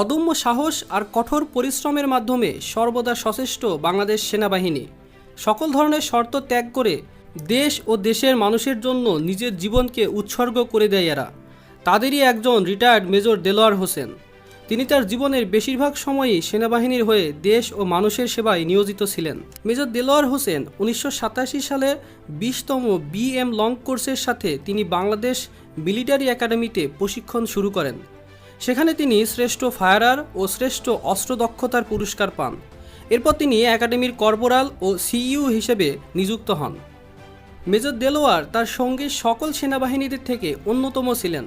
অদম্য সাহস আর কঠোর পরিশ্রমের মাধ্যমে সর্বদা সচেষ্ট বাংলাদেশ সেনাবাহিনী। সকল ধরনের শর্ত ত্যাগ করে দেশ ও দেশের মানুষের জন্য নিজের জীবনকে উৎসর্গ করে দেয় এরা। তাদেরই একজন রিটায়ার্ড মেজর দেলোয়ার হোসেন। তিনি তার জীবনের বেশিরভাগ সময়ই সেনাবাহিনীর হয়ে দেশ ও মানুষের সেবায় নিয়োজিত ছিলেন। মেজর দেলোয়ার হোসেন উনিশশো সাতাশি সালে বিশতম বিএম লং কোর্সের সাথে তিনি বাংলাদেশ মিলিটারি একাডেমিতে প্রশিক্ষণ শুরু করেন। সেখানে তিনি শ্রেষ্ঠ ফায়ারার ও শ্রেষ্ঠ অস্ত্র দক্ষতার পুরস্কার পান। এরপর তিনি একাডেমির কর্পোরাল ও সিইউ হিসেবে নিযুক্ত হন। মেজর দেলোয়ার তার সঙ্গে সকল সেনাবাহিনীদের থেকে অন্যতম ছিলেন।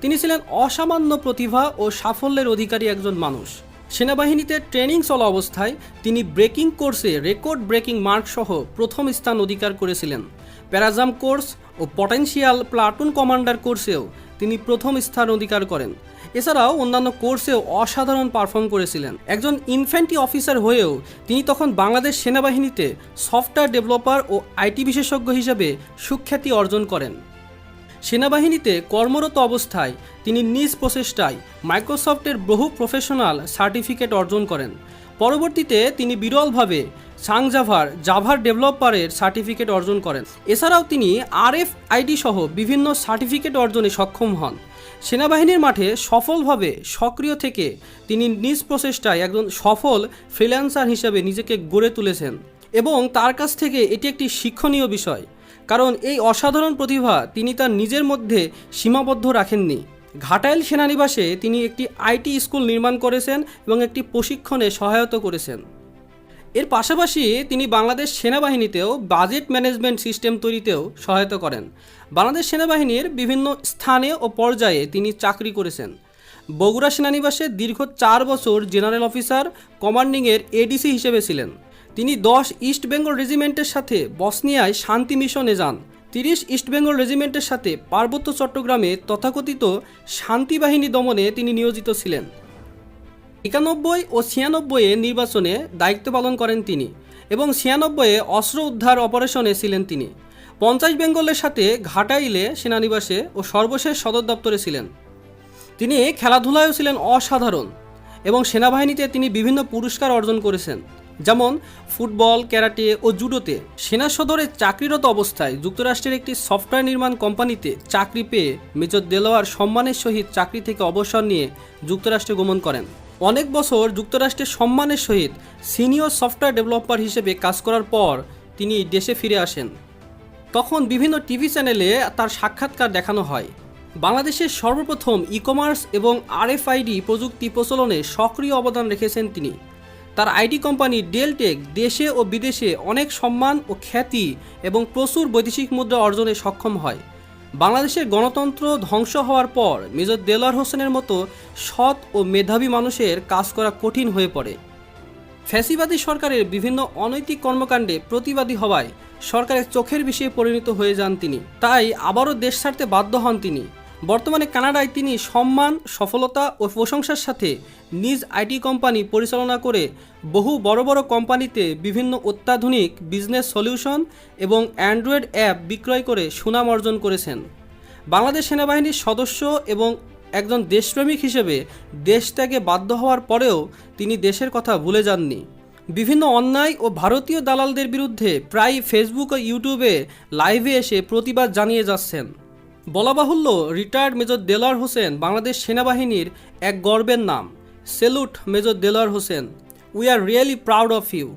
তিনি ছিলেন অসামান্য প্রতিভা ও সাফল্যের অধিকারী একজন মানুষ। সেনাবাহিনীতে ট্রেনিং চলা অবস্থায় তিনি ব্রেকিং কোর্সে রেকর্ড ব্রেকিং মার্ক সহ প্রথম স্থান অধিকার করেছিলেন। প্যারাজাম কোর্স ও পটেনশিয়াল প্লাটুন কমান্ডার কোর্সেও তিনি প্রথম স্থান অধিকার করেন। এছাড়াও অন্যান্য কোর্সেও অসাধারণ পারফর্ম করেছিলেন। একজন ইনফ্যান্ট্রি অফিসার হয়েও তিনি তখন বাংলাদেশ সেনাবাহিনীতে সফটওয়্যার ডেভেলপার ও আইটি বিশেষজ্ঞ হিসেবে সুখ্যাতি অর্জন করেন। সেনাবাহিনীতে কর্মরত অবস্থায় তিনি নিজ প্রচেষ্টায় মাইক্রোসফটের বহু প্রফেশনাল সার্টিফিকেট অর্জন করেন। পরবর্তীতে তিনি বিরলভাবে সাংজাভার জাভার ডেভেলপারের সার্টিফিকেট অর্জন করেন। এছাড়াও তিনি আরএফ আইডি সহ বিভিন্ন সার্টিফিকেট অর্জনে সক্ষম হন। সেনাবাহিনীর মাঠে সফলভাবে সক্রিয় থেকে তিনি নিজ প্রচেষ্টায় একজন সফল ফ্রিল্যান্সার হিসেবে নিজেকে গড়ে তুলেছেন এবং তার কাছ থেকে এটি একটি শিক্ষণীয় বিষয়, কারণ এই অসাধারণ প্রতিভা তিনি তার নিজের মধ্যে সীমাবদ্ধ রাখেননি। ঘাটাইল সেনানিবাসে তিনি একটি আইটি স্কুল নির্মাণ করেছেন এবং একটি প্রশিক্ষণে সহায়তা করেছেন। এর পাশাপাশি তিনি বাংলাদেশ সেনাবাহিনীতেও বাজেট ম্যানেজমেন্ট সিস্টেম তৈরিতেও সহায়তা করেন। বাংলাদেশ সেনাবাহিনীর বিভিন্ন স্থানে ও পর্যায়ে তিনি চাকরি করেছেন। বগুড়া সেনানিবাসে দীর্ঘ চার বছর জেনারেল অফিসার, কমান্ডিংয়ের এডিসি হিসেবে ছিলেন। তিনি দশ ইস্ট বেঙ্গল রেজিমেন্টের সাথে বসনিয়ায় শান্তি মিশনে যান। তিরিশ ইস্টবেঙ্গল রেজিমেন্টের সাথে পার্বত্য চট্টগ্রামে তথাকথিত শান্তি বাহিনী দমনে তিনি নিয়োজিত ছিলেন। একানব্বই ও ছিয়ানব্বইয়ে নির্বাচনে দায়িত্ব পালন করেন তিনি এবং ছিয়ানব্বইয়ে অস্ত্র উদ্ধার অপারেশনে ছিলেন তিনি। পঞ্চাশ বেঙ্গলের সাথে ঘাটাইলে সেনানিবাসে ও সর্বশেষ সদর দপ্তরে ছিলেন। তিনি খেলাধুলায়ও ছিলেন অসাধারণ এবং সেনাবাহিনীতে তিনি বিভিন্ন পুরস্কার অর্জন করেছেন, যেমন ফুটবল, ক্যারাটে ও জুডোতে। সেনা সদরে চাকরিরত অবস্থায় যুক্তরাষ্ট্রের একটি সফটওয়্যার নির্মাণ কোম্পানিতে চাকরি পেয়ে মেজর দেলোয়ার সম্মানের সহিত চাকরি থেকে অবসর নিয়ে যুক্তরাষ্ট্রে গমন করেন। অনেক বছর যুক্তরাষ্ট্রের সম্মানের সহিত সিনিয়র সফটওয়্যার ডেভেলপার হিসেবে কাজ করার পর তিনি দেশে ফিরে আসেন। তখন বিভিন্ন টিভি চ্যানেলে তার সাক্ষাৎকার দেখানো হয়। বাংলাদেশের সর্বপ্রথম ই কমার্স এবং আরএফআইডি প্রযুক্তি প্রচলনে সক্রিয় অবদান রেখেছেন তিনি। তার আইটি কোম্পানি ডেলটেক দেশে ও বিদেশে অনেক সম্মান ও খ্যাতি এবং প্রচুর বৈদেশিক মুদ্রা অর্জনে সক্ষম হয়। বাংলাদেশের গণতন্ত্র ধ্বংস হওয়ার পর মেজর দেলোয়ার হোসেনের মতো সৎ ও মেধাবী মানুষের কাজ করা কঠিন হয়ে পড়ে। ফ্যাসিবাদী সরকারের বিভিন্ন অনৈতিক কর্মকাণ্ডে প্রতিবাদী হওয়ায় সরকারের চোখের বিষয়ে পরিণত হয়ে যান তিনি। তাই আবারও দেশ ছাড়তে বাধ্য হন তিনি। বর্তমানে কানাডায় তিনি সম্মান, সফলতা ও প্রশংসার সাথে নিজ আইটি কোম্পানি পরিচালনা করে বহু বড় বড় কোম্পানিতে বিভিন্ন অত্যাধুনিক বিজনেস সলিউশন এবং অ্যান্ড্রয়েড অ্যাপ বিক্রয় করে সুনাম অর্জন করেছেন। বাংলাদেশ সেনাবাহিনীর সদস্য এবং একজন দেশপ্রেমিক হিসেবে দেশ ত্যাগে বাধ্য হওয়ার পরেও তিনি দেশের কথা ভুলে যাননি। বিভিন্ন অন্যায় ও ভারতীয় দালালদের বিরুদ্ধে প্রায় ফেসবুক ও ইউটিউবে লাইভে এসে প্রতিবাদ জানিয়ে যাচ্ছেন। বলা বাহুল্য রিটায়ার্ড মেজর দেলার হোসেন বাংলাদেশ সেনাবাহিনীর এক গর্বের নাম। Salute major Delar Hossain. We are really proud of you